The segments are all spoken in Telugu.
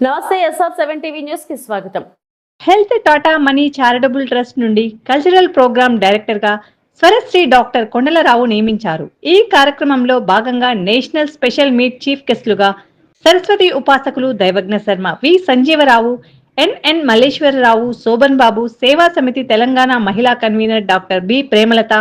నమస్తే ఎస్ఆర్ సెవెన్ టీవీ న్యూస్కి స్వాగతం. Health Tata money charitable trust నుండి కల్చరల్ ప్రోగ్రామ్ డైరెక్టర్గా స్వరశ్రీ డాక్టర్ కొండలరావు నియమించారు. ఈ కార్యక్రమంలో భాగంగా నేషనల్ స్పెషల్ మీట్ చీఫ్ గెస్టులుగా సరస్వతి ఉపాసకులు Daivajna Sharma V Sanjeevarao N N Malleswararao Shoban Babu Seva Samiti Telangana మహిళా convener doctor B Premalatha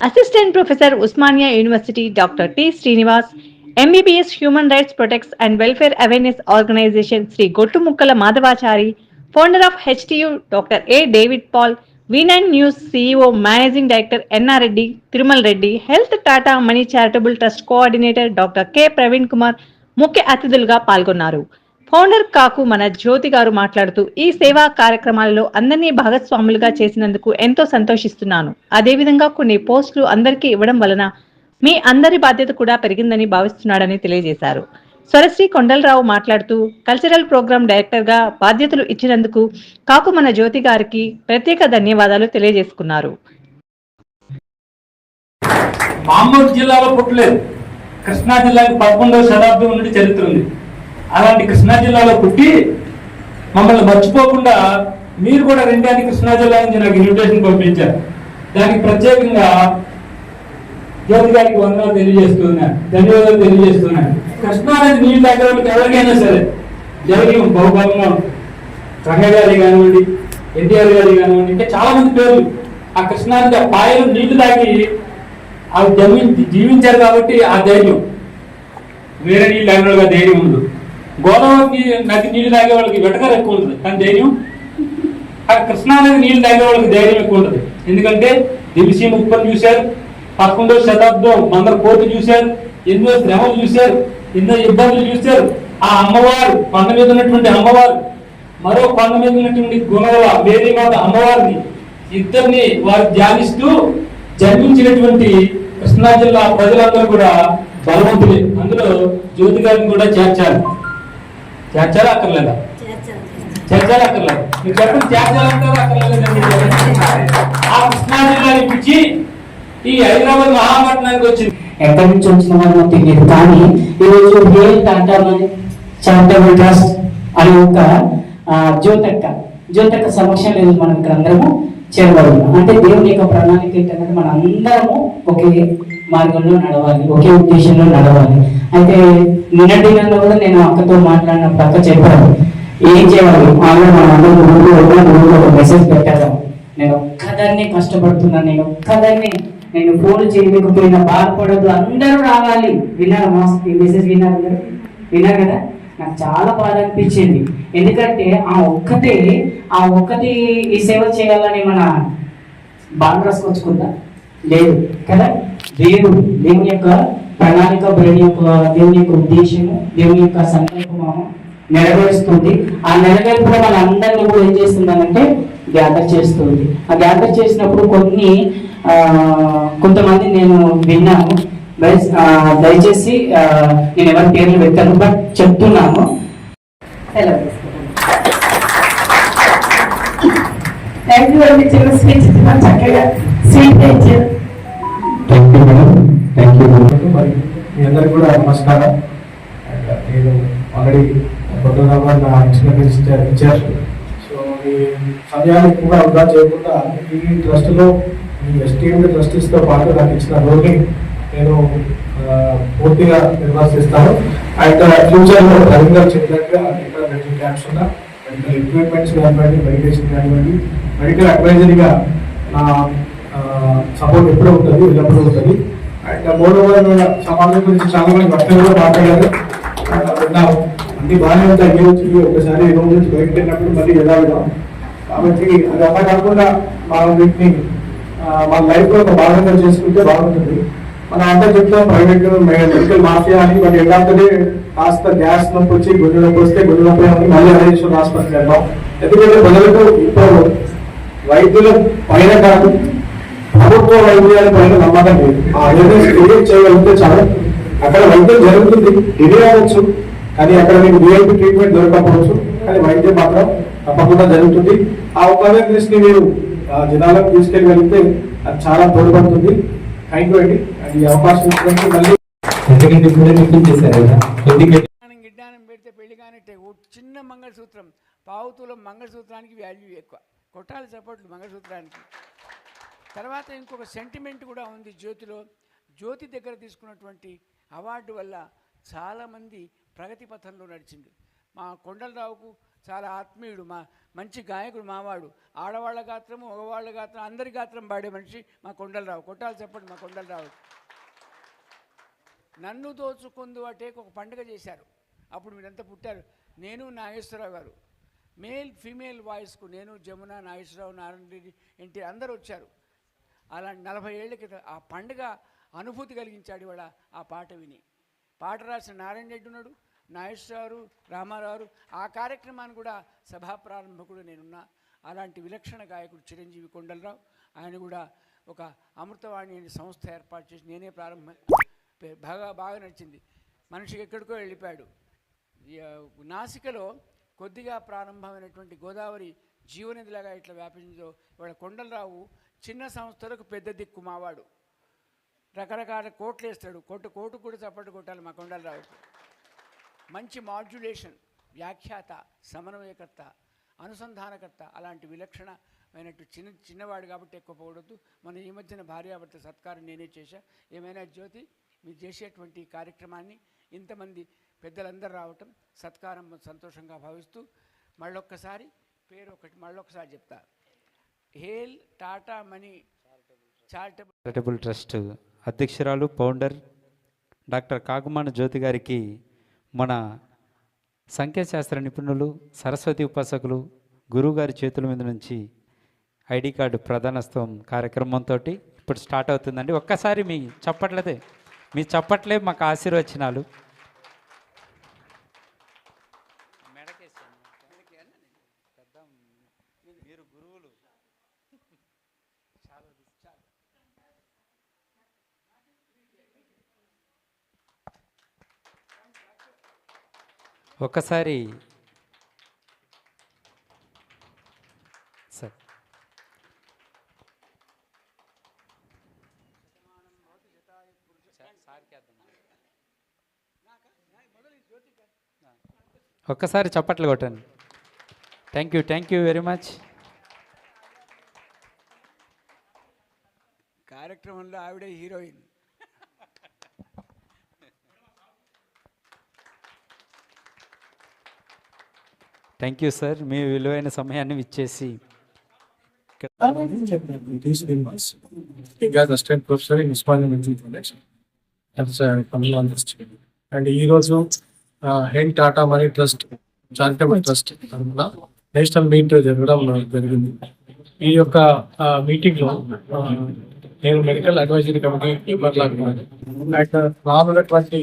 assistant professor Osmania university doctor T Srinivas MBBS human rights protects and welfare awareness organisation Shri Gottumukkala Madhavachari founder of H T U doctor A David Paul V nine news CEO managing director NR Reddy Tirumala Reddy health Tata money charitable trust coordinator doctor K Praveen Kumar ముఖ్య అతిథులుగా పాల్గొన్నారు. ఫౌండర్ కాకు మన జ్యోతి గారు మాట్లాడుతూ ఈ సేవా కార్యక్రమాలలో అందరినీ భాగస్వాములుగా చేసినందుకు ఎంతో సంతోషిస్తున్నాను. అదేవిధంగా కొన్ని పోస్టులు అందరికీ ఇవ్వడం వలన మీ అందరి బాధ్యత కూడా పెరిగిందని భావిస్తున్నాడని తెలియజేశారు. స్వరశ్రీ కొండలరావు మాట్లాడుతూ కల్చరల్ ప్రోగ్రాం డైరెక్టర్గా బాధ్యతలు ఇచ్చినందుకు కాకుమన జ్యోతి గారికి ప్రత్యేక ధన్యవాదాలు తెలియజేసుకున్నారు. మామూలు జిల్లాలో పుట్టలేదు. కృష్ణా జిల్లాకి పదకొండవ శతాబ్దం నుండి చరిత్ర ఉంది. అలాంటి కృష్ణా జిల్లాలో పుట్టి మమ్మల్ని మర్చిపోకుండా మీరు కూడా రెండానికి కృష్ణా జిల్లా నుంచి నాకు ఇన్విటేషన్ పంపించారు. దానికి ప్రత్యేకంగా జ్యోతి గారికి వందనాలు తెలియజేస్తున్నాను ధన్యవాదాలు తెలియజేస్తున్నాను కృష్ణానది నీళ్ళు దగ్గర వాళ్ళకి ఎవరికైనా సరే జగన్ బహుభాగంగా ఉంటుంది రంగ గారి కానివ్వండి ఎన్టీఆర్ గారి కానివ్వండి ఇంకా చాలా మంది పేర్లు ఆ కృష్ణానది ఆ పాయలు నీళ్ళు తాగి అవి జమి జీవించారు కాబట్టి ఆ ధైర్యం వేరే నీళ్ళు తాగిన వాళ్ళకి ధైర్యం ఉండదు. గోదావరికి నది నీళ్ళు తాగే వాళ్ళకి వెటకర ఎక్కువ ఉంటుంది కానీ ధైర్యం? ఆ కృష్ణానది నీళ్ళు తాగే వాళ్ళకి ధైర్యం ఎక్కువ ఉంటుంది ఎందుకంటే దివిసీమ ముప్పని చూశారు పదకొండవ శతాబ్దం మందర కోర్టు చూశారు ఎన్నో శ్రమలు చూశారు ఎన్నో ఇబ్బందులు చూశారు. ఆ అమ్మవారు కొండ మీద ఉన్నటువంటి అమ్మవారు మరో కొండ మీద ఉన్నటువంటి గుణవల మేరీమాత అమ్మవారిని ఇద్దరిని వారు ధ్యానిస్తూ జన్మించినటువంటి కృష్ణా జిల్లా ప్రజలందరూ కూడా బలవంతులే. అందులో జ్యోతి గారిని కూడా చేర్చాలి చేర్చాలా అక్కర్లేదా? చేర్చాలి అక్కర్లేదు? మీరు చెప్పండి చేర్చాలంటారా అక్కర్లేదు? ఆ కృష్ణా జిల్లా ఇప్పించి ఈ హైదరాబాద్ మహాపట్నానికి వచ్చింది. ఎక్కడి నుంచి వచ్చిన వాళ్ళు తెలియదు. కానీ ఈరోజు హేల్ టాటా చారిటబుల్ ట్రస్ట్ అనే ఒక జ్యోతక్క జ్యోతక్క సమక్షం లేదు మనం ఇక్కడ అందరము చేరబడుతున్నాం. అంటే దేవుని యొక్క ప్రణాళిక ఏంటంటే మన అందరము ఒకే మార్గంలో నడవాలి ఒకే ఉద్దేశంలో నడవాలి. అయితే నిన్నటి దినంలో కూడా నేను అక్కతో మాట్లాడిన పక్క చెప్పాను ఏం చేయాలి? ఆల్రెడీ మన అందరూ ఒక మెసేజ్ పెట్టారు. నేను ఒక్కదాన్ని కష్టపడుతున్నాను నేను ఒక్కదాన్ని నేను ఫోన్ చేయలేకపోయినా బాధపడద్దు. అందరూ రావాలి. విన్నారు మా ఈ మెసేజ్ విన్నారు అందరూ? విన్నారు కదా? నాకు చాలా బాధ అనిపించింది. ఎందుకంటే ఆ ఒక్కతే ఆ ఒక్కటి ఈ సేవ చేయాలని మన బాండ్ రాసుకొచ్చుకుందా? లేదు. కదా? దేవుడు దేవుని యొక్క ప్రణాళిక దేవుని యొక్క దేవుని యొక్క ఉద్దేశము దేవుని యొక్క సంకల్పము నెరవేరుస్తుంది. ఆ నెరవేర్పులో మన అందరినీ కూడా ఏం చేస్తుందనంటే గ్యాదర్ చేస్తుంది. ఆ గ్యాదర్ చేసినప్పుడు కొన్ని కొంతమంది నేను విన్నాను. దయచేసి నేను ఎవరి పేర్లు పెట్టాను బట్ చెప్తున్నాను. థ్యాంక్ యూ అండి చిన్న స్పీచ్ చక్కగా స్వీట్ ఇచ్చారు thank you madam thank you మరి మీ అందరికి కూడా నమస్కారం. And, నేను ఆల్రెడీ ఫోటోగ్రాఫర్ నా ఎక్స్పీరియన్స్ ఇచ్చారు సో ఈ సమయాన్ని కూడా వృధా చేయకుండా ఈ ట్రస్ట్లో ఈ ఎస్టీఎం ట్రస్టీస్తో పాటు నాకు ఇచ్చిన రోల్ని నేను పూర్తిగా నిర్వర్తిస్తాను. అండ్ ఫ్యూచర్లో రవీంద్ర గారు చెప్పినట్టుగా ఇక్కడ మెడికల్ క్యాంప్స్ ఉన్నా మెడికల్ ఎక్విప్మెంట్స్ కానివ్వండి మెడికేషన్ కానివ్వండి మెడికల్ అడ్వైజరీగా నా సపోర్ట్ ఎప్పుడూ ఉంటుంది ఎల్లప్పుడూ ఉంటుంది. అండ్ మూడవ సమాజం గురించి చాలా మంది భక్తులు కూడా మాట్లాడారు. విన్నాము. అన్ని బాగానే ఉంటాయి. ఏ వచ్చి ఒకసారి ఈ రోజు నుంచి బయటకు వెళ్ళినప్పుడు మళ్ళీ ఎలా విధాం కాబట్టి అది అలా కాకుండా మనం వీటిని మన లైఫ్లో ఒక భాగంగా చేసుకుంటే బాగుంటుంది. మనం అంతా చెప్తాం ప్రైవేట్ మెడికల్ మాఫియా అని బట్ ఎలాంటిది కాస్త గ్యాస్ నొప్పి వచ్చి గుండె నొప్పి వస్తే గుండె నొప్పి అని మళ్ళీ హరీశ్వర్ ఆసుపత్రికి వెళ్దాం ఎందుకంటే ప్రజలకు ఇప్పుడు వైద్యుల పైన కాదు ప్రభుత్వ వైద్యాల పైన నమ్మకం లేదు. ఆ అవేర్నెస్ క్రియేట్ చేయగలిగితే చాలు. అక్కడ వైద్యం జరుగుతుంది డిలే అవ్వచ్చు. కానీ అక్కడ మీకు విఐపి ట్రీట్మెంట్ దొరకకపోవచ్చు. కానీ వైద్యం మాత్రం తప్పకుండా జరుగుతుంది. ఆ ఒక అవేర్నెస్ని మీరు జనాలకు తీసుకెళ్ళగలిగితే అది చాలా తోడ్పడుతుంది. థ్యాంక్ యూ అండి. అండ్ ఈ అవకాశం ఇచ్చినందుకు మళ్ళీ పెడితే పెళ్ళి చిన్న మంగళసూత్రం. పావుతుల మంగళసూత్రానికి వాల్యూ ఎక్కువ. కొట్టాలి చప్పట్లు మంగళసూత్రానికి. తర్వాత ఇంకొక సెంటిమెంట్ కూడా ఉంది జ్యోతిలో. జ్యోతి దగ్గర తీసుకున్నటువంటి అవార్డు వల్ల చాలామంది ప్రగతి పథంలో నడిచింది మా కొండలరావుకు చాలా ఆత్మీయుడు మా మంచి గాయకుడు మావాడు. ఆడవాళ్ళ గాత్రము మగవాళ్ళ గాత్రం అందరి గాత్రం పాడే మనిషి మా కొండలరావు. కొట్టాలి చెప్పండి మా కొండలరావు. నన్ను దోచుకుందు అంటే ఒక పండుగ చేశారు. అప్పుడు మీరంతా పుట్టారు. నేను నాగేశ్వరరావు గారు. మేల్ ఫీమేల్ వాయిస్కు నేను జమున నాగేశ్వరరావు నారాయణ రెడ్డి ఎన్టీ అందరూ వచ్చారు. అలాంటి నలభై ఏళ్ళ క్రితం ఆ పండుగ అనుభూతి కలిగించాడు ఇవాళ ఆ పాట విని. పాట రాసిన నారాయణ రెడ్డి ఉన్నాడు. నాగేశ్వరరావు రామారావు ఆ కార్యక్రమాన్ని కూడా సభా ప్రారంభకుడు నేనున్నా. అలాంటి విలక్షణ గాయకుడు చిరంజీవి కొండలరావు. ఆయన కూడా ఒక అమృతవాణి అనే సంస్థ ఏర్పాటు చేసి నేనే ప్రారంభం బాగా బాగా నడిచింది. మనిషి ఎక్కడికో వెళ్ళిపోయాడు. నాసికలో కొద్దిగా ప్రారంభమైనటువంటి గోదావరి జీవనదిలాగా ఇట్లా వ్యాపించిందో ఇవాళ కొండలరావు చిన్న సంస్థలకు పెద్ద దిక్కు మావాడు. రకరకాల కోట్లు వేస్తాడు. కోటు కోటు కూడా చప్పట్లు కొట్టాలి మా కొండలరావు మంచి మాడ్యులేషన్ వ్యాఖ్యాత సమన్వయకర్త అనుసంధానకర్త అలాంటి విలక్షణమైనట్టు చిన్న చిన్నవాడు కాబట్టి ఎక్కువ పోవద్దు మన ఈ మధ్యన భార్యాభర్త సత్కారం నేనే చేశా. ఏమైనా జ్యోతి మీరు చేసేటువంటి కార్యక్రమాన్ని ఇంతమంది పెద్దలందరూ రావటం సత్కారం సంతోషంగా భావిస్తూ మళ్ళొక్కసారి పేరు ఒకటి మళ్ళొక్కసారి చెప్తా. Hail Tata Mani charitable charitable trust అధ్యక్షురాలు ఫౌండర్ డాక్టర్ కాకుమాన జ్యోతి గారికి మన సంఖ్యాశాస్త్ర నిపుణులు సరస్వతి ఉపాసకులు గురువుగారి చేతుల మీద నుంచి ఐడి కార్డు ప్రధానోత్సవం కార్యక్రమంతో ఇప్పుడు స్టార్ట్ అవుతుందండి. ఒక్కసారి మీ చప్పట్లదే మీ చప్పట్లే మాకు ఆశీర్వచనాలు మీరు గురువులు ఒక్కసారి సార్. ఒక్కసారి చప్పట్లు కొట్టండి. Thank you thank you very much కార్యక్రమంలో ఆవిడే హీరోయిన్. థ్యాంక్ యూ సార్ మీ విలువైన సమయాన్ని ఇచ్చేసి. అండ్ ఈరోజు he hen Tata Mani trust charitable trust తరఫున నేషనల్ మీట్ జరగడం జరిగింది. ఈ యొక్క మీటింగ్లో నేను మెడికల్ అడ్వైజరీ కమిటీ మెంబర్ లాగా అండ్ రానున్నటువంటి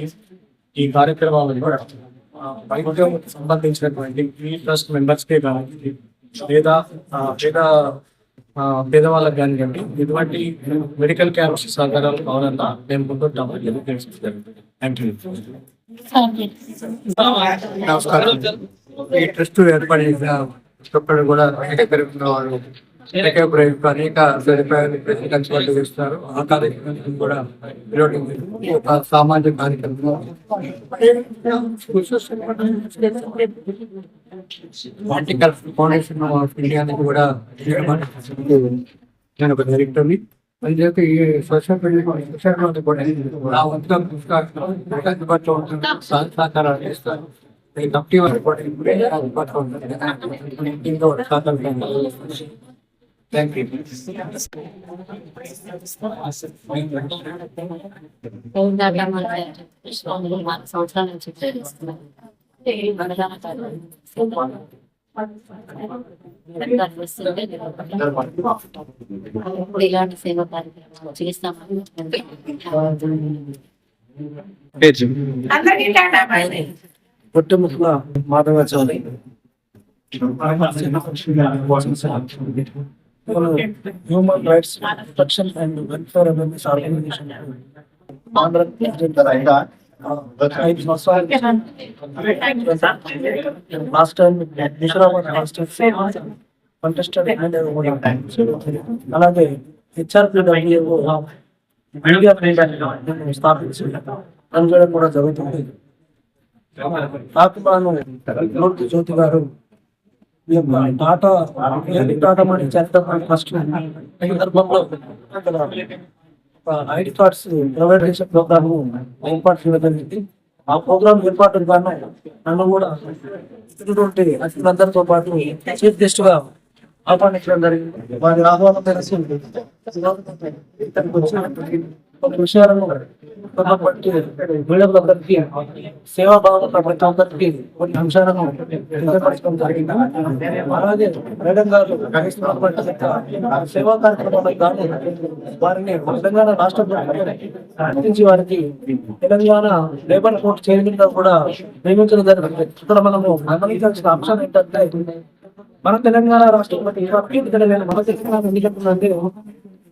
ఈ కార్యక్రమాలను కూడా వైద్యం సంబంధించినటువంటి ఈ ట్రస్ట్ మెంబర్స్ కే కావాలి లేదా ఆ, పేద ఆ, పేదవాళ్ళకి కానివ్వండి ఇటువంటి మెడికల్ క్యాంప్స్ సహకారాలు కావాలన్నా మేము ముందుంటాము థ్యాంక్ యూ నమస్కారం. ఈ ట్రస్ట్ ఏర్పడి ఒక్కడు కూడా. దగ్గర ఉన్న వాళ్ళు అనేక ప్రయోగ- అనేక సదుపాయాలు కలిసి చేస్తున్నారు ఆ కార్యక్రమం కూడా ఈరోజు ఒక సామాజిక కార్యక్రమం వర్టికల్ ఫౌండేషన్ ఆఫ్ ఇండియా అనేది కూడా నేను ఒక డైరెక్టర్ని అది చేత ఈ సోషల్ మీడియా సోషల్ కూడా నా వంతుగా కృషి అందుబాటులో ఉంటుంది. సహ- సహకారాలు చేస్తాను ఈ కమిటీ వారికి కూడా అందుబాటులో ఉంటుంది థ్యాంక్ యూ సంవత్సరాల నుంచి ఇప్పుడు ఇలాంటి సేవా కార్యక్రమాలు చేస్తామని అందరికీ టాటా bye Pottumukkala Madhavachari human rights protection and welfare awareness organisation Andhra president ఐదు సంవత్సరాలు last time Huzurabad hostel contested అలాగే H R P W O media స్థాపించి పనిచేయడం కూడా జరుగుతుంది. ఆత్మాను మూర్తి జ్యోతి గారు ఈ యొక్క టాటా టాటా మనీ ఈ సందర్భంలో ఐడి కార్డ్స్ ప్రొవైడ్ చేసే ప్రోగ్రామ్ ఏర్పాటు చేయడం జరిగింది. ఆ ప్రోగ్రామ్ ఏర్పాటు గాను నన్ను కూడా ఇటువంటి అతిథులందరితో పాటు చీఫ్ గెస్ట్గా ఆహ్వానించడం జరిగింది. వారి ఆహ్వానం తెలిసి వచ్చినటువంటి ఒక విషయాలను బట్టి వీళ్ళందరికీ సేవా భావం ప్రతి ఒక్కరికి కొన్ని అంశాలను తెలియపరచడం జరిగింది. అలాగే మేడం గారు సేవా కార్యక్రమాలకు గాను వారిని తెలంగాణ రాష్ట్ర ప్రభుత్వం గుర్తించి వారికి తెలంగాణ లేబర్ కోర్టు చైర్మన్గా కూడా నియమించడం జరిగింది. ఇక్కడ మనము గమనించాల్సిన అంశం ఏంటంటే మన తెలంగాణ రాష్ట్రం ఇక్కడ మన తెలంగాణ ఎన్నికలు అంటే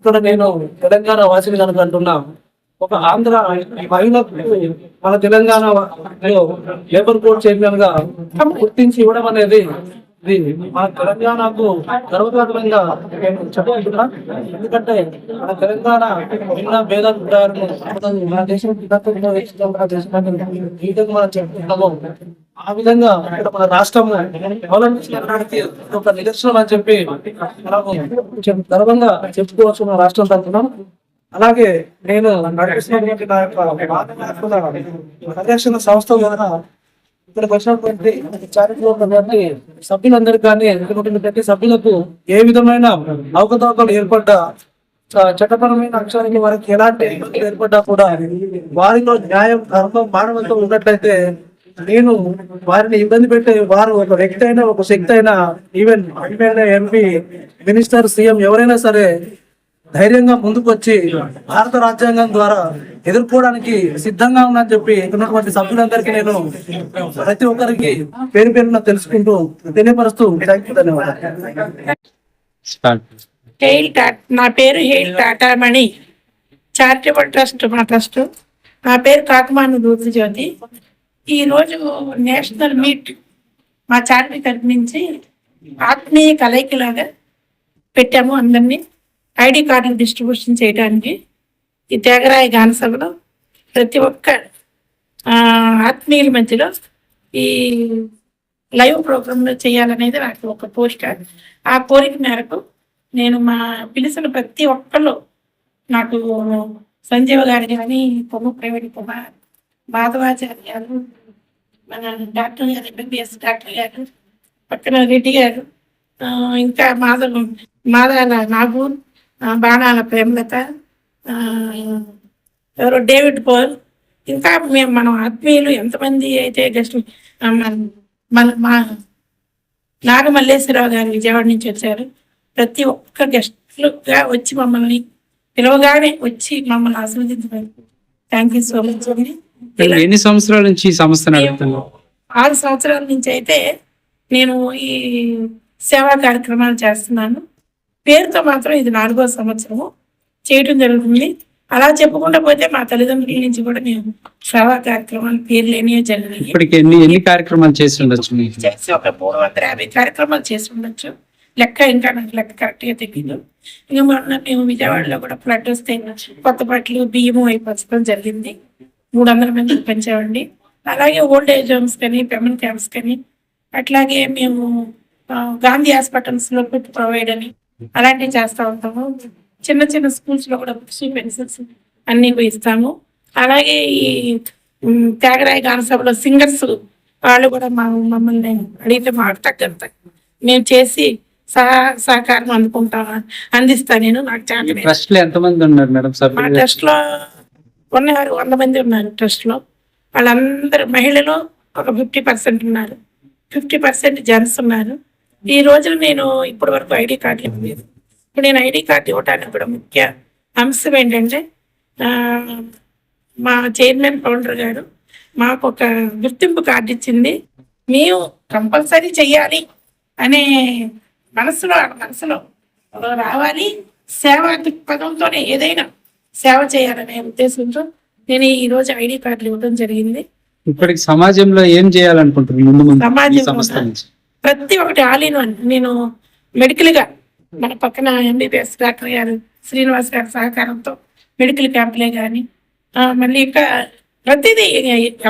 ఇక్కడ నేను తెలంగాణ వాసిని కనుక అంటున్నా ఒక ఆంధ్ర మహిళకు మన తెలంగాణ లేబర్ కోడ్ చైర్మన్గా గుర్తించి ఇవ్వడం అనేది ఇది మా తెలంగాణకు గర్వకారణంగా చెప్పగలుగుతున్నా ఎందుకంటే మన తెలంగాణ భిన్న భేద మన దేశం భిన్నత్వంలో ఈ మనం చెప్పుకుంటాము ఆ విధంగా ఇక్కడ మన రాష్ట్రం అవలంబించడానికి ఒక నిదర్శనం అని చెప్పి మనము గర్వంగా చెప్పుకోవచ్చు మన రాష్ట్రం తరఫున అలాగే నేను నడిపిస్తున్నటువంటి నా యొక్క పరిరక్షణ సంస్థ ద్వారా ఇక్కడికి వచ్చినటువంటి చారిటబుల్ ఉన్నటువంటి సభ్యులందరికీ కానీ ఇక్కడ ఉన్న ప్రతి సభ్యులకు ఏ విధమైన అవకతవకలు ఏర్పడ్డ చట్టపరమైన అంశానికి వారికి ఎలాంటి ఏర్పడ్డా కూడా వారిలో న్యాయం ధర్మం మానవత్వం ఉన్నట్లయితే నేను వారిని ఇబ్బంది పెట్టే వారు ఒక వ్యక్తి అయినా ఒక శక్తి అయినా even MLA MP minister CM ఎవరైనా సరే ధైర్యంగా ముందుకు వచ్చి భారత రాజ్యాంగం ద్వారా ఎదుర్కోవడానికి సిద్ధంగా ఉందని చెప్పి ఉన్నటువంటి సభ్యులందరికీ నేను ప్రతి ఒక్కరికి పేరు పేరున తెలుసుకుంటూ తెలియపరుస్తూ ధన్యవాదాలు. హెయిల్ టాటా నా పేరు హెయిల్ టాటామణి చారిటబుల్ ట్రస్ట్ మా ట్రస్ట్. నా పేరు కాకమాను దూతి జ్యోతి ఈరోజు నేషనల్ మీట్ మా చారిటీ తరపు నుంచి ఆత్మీయ కలయికలాగా పెట్టాము అందరినీ. ఐడి కార్డులు డిస్ట్రిబ్యూషన్ చేయడానికి ఈ త్యాగరాయ గాన సభలో ప్రతి ఒక్క ఆత్మీయుల మధ్యలో ఈ లైవ్ ప్రోగ్రాంలో చేయాలనేది నాకు ఒక పోస్ట్ ఆ కోరిక మేరకు నేను మా పిలిచిన ప్రతి ఒక్కళ్ళు నాకు సంజీవ గారు కానీ పొమ్మ ప్రైవేట్ పొమ్మ మాధవాచార్య గారు మన డాక్టర్ గారు ఎంబీబీఎస్ డాక్టర్ గారు పక్కన రెడ్డి గారు ఇంకా మాధవ్ మాధవ నాగూర్ బాణాల ప్రేమలత ఆ, ఎవరో డేవిడ్ పోల్. ఇంకా మేము మనం ఆత్మీయులు ఎంతమంది అయితే గెస్ట్ మన మా నాగమల్లేశ్వరరావు గారు విజయవాడ నుంచి వచ్చారు. ప్రతి ఒక్క గెస్ట్లుగా వచ్చి మమ్మల్ని పిలవగానే వచ్చి మమ్మల్ని ఆస్వాదించడం థ్యాంక్ యూ సో మచ్ అండి. ఎన్ని సంవత్సరాల నుంచి ఈ నడుపుతున్నారు ఆరు సంవత్సరాల నుంచి అయితే నేను ఈ సేవా కార్యక్రమాలు చేస్తున్నాను. పేరుతో మాత్రం ఇది నాలుగో సంవత్సరము. చేయటం జరుగుతుంది. అలా చెప్పుకుంటూ పోతే మా తల్లిదండ్రుల నుంచి కూడా మేము సేవా కార్యక్రమాలు పేర్లు ఎన్నో జరిగినాయి ఇప్పటికి ఎన్ని ఎన్ని కార్యక్రమాలు చేసి ఉండొచ్చు చేసి ఒక మూడు వందల యాభై కార్యక్రమాలు చేసి ఉండొచ్చు. లెక్క ఇంకా నాకు లెక్క కరెక్ట్గా తెలియదు ఇంకా మొన్న మేము విజయవాడలో కూడా ఫ్లడ్ వస్తే కొత్త బట్టలు బియ్యము పంచడం జరిగింది. మూడు వందల మందికి పంచామండి. అలాగే ఓల్డ్ ఏజ్ హోమ్స్ కానీ పెమన్ క్యాంప్స్ కానీ అట్లాగే మేము గాంధీ హాస్పిటల్స్లో ఫుడ్ ప్రొవైడ్ అని అలాంటివి చేస్తూ ఉంటాము. చిన్న చిన్న స్కూల్స్లో కూడా బుక్స్ పెన్సిల్స్ అన్నీ ఇస్తాము. అలాగే ఈ త్యాగరాయ గాన సభలో సింగర్స్ వాళ్ళు కూడా మా మమ్మల్ని అడిగితే మాకు తగ్గంత. మేము చేసి సహా సహకారం అందుకుంటా అందిస్తా నేను నాకు చాలా ట్రస్ట్లో ఎంతమంది ఉన్నారు మేడం మా ట్రస్ట్లో ఉన్నారు వంద మంది ఉన్నారు ట్రస్ట్లో. వాళ్ళందరూ మహిళలు ఒక ఫిఫ్టీ పర్సెంట్ ఉన్నారు. ఫిఫ్టీ పర్సెంట్ జెంట్స్ ఉన్నారు. ఈ రోజున నేను ఇప్పటి వరకు ఐడి కార్డు ఇవ్వలేదు ఇప్పుడు నేను ఐడి కార్డు ఇవ్వడానికి కూడా ముఖ్య అంశం ఏంటంటే మా చైర్మన్ ఫౌండర్ గారు మాకు ఒక గుర్తింపు కార్డు ఇచ్చింది. మేము కంపల్సరీ చెయ్యాలి అనే మనసులో మనసులో రావాలి. సేవ దృక్పథంతోనే ఏదైనా సేవ చేయాలనే ఉద్దేశంతో నేను ఈ రోజు ఐడి కార్డులు ఇవ్వడం జరిగింది. ఇప్పటికి సమాజంలో ఏం చేయాలనుకుంటున్నారు ముందు ప్రతి ఒక్కటి ఆలీను ఇన్ నేను మెడికల్గా మన పక్కన ఎంబీబీఎస్ డాక్టర్ గారు శ్రీనివాస్ గారి సహకారంతో మెడికల్ క్యాంపులే కానీ మళ్ళీ ఇంకా ప్రతిదీ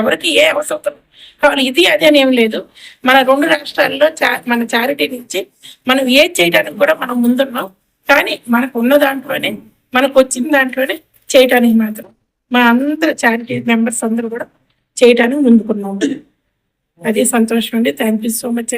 ఎవరికి ఏ అవసరం కావాలి ఇది అది అని ఏం లేదు. మన రెండు రాష్ట్రాల్లో మన చారిటీ నుంచి మనం ఏం చేయడానికి కూడా మనం ముందున్నాం. కానీ మనకు ఉన్న దాంట్లోనే మనకు వచ్చిన దాంట్లోనే చేయటానికి మాత్రం మా అందరు చారిటీ మెంబర్స్ అందరూ కూడా చేయటానికి ముందుకున్నాం. అది సంతోషం అండి. Thank you so much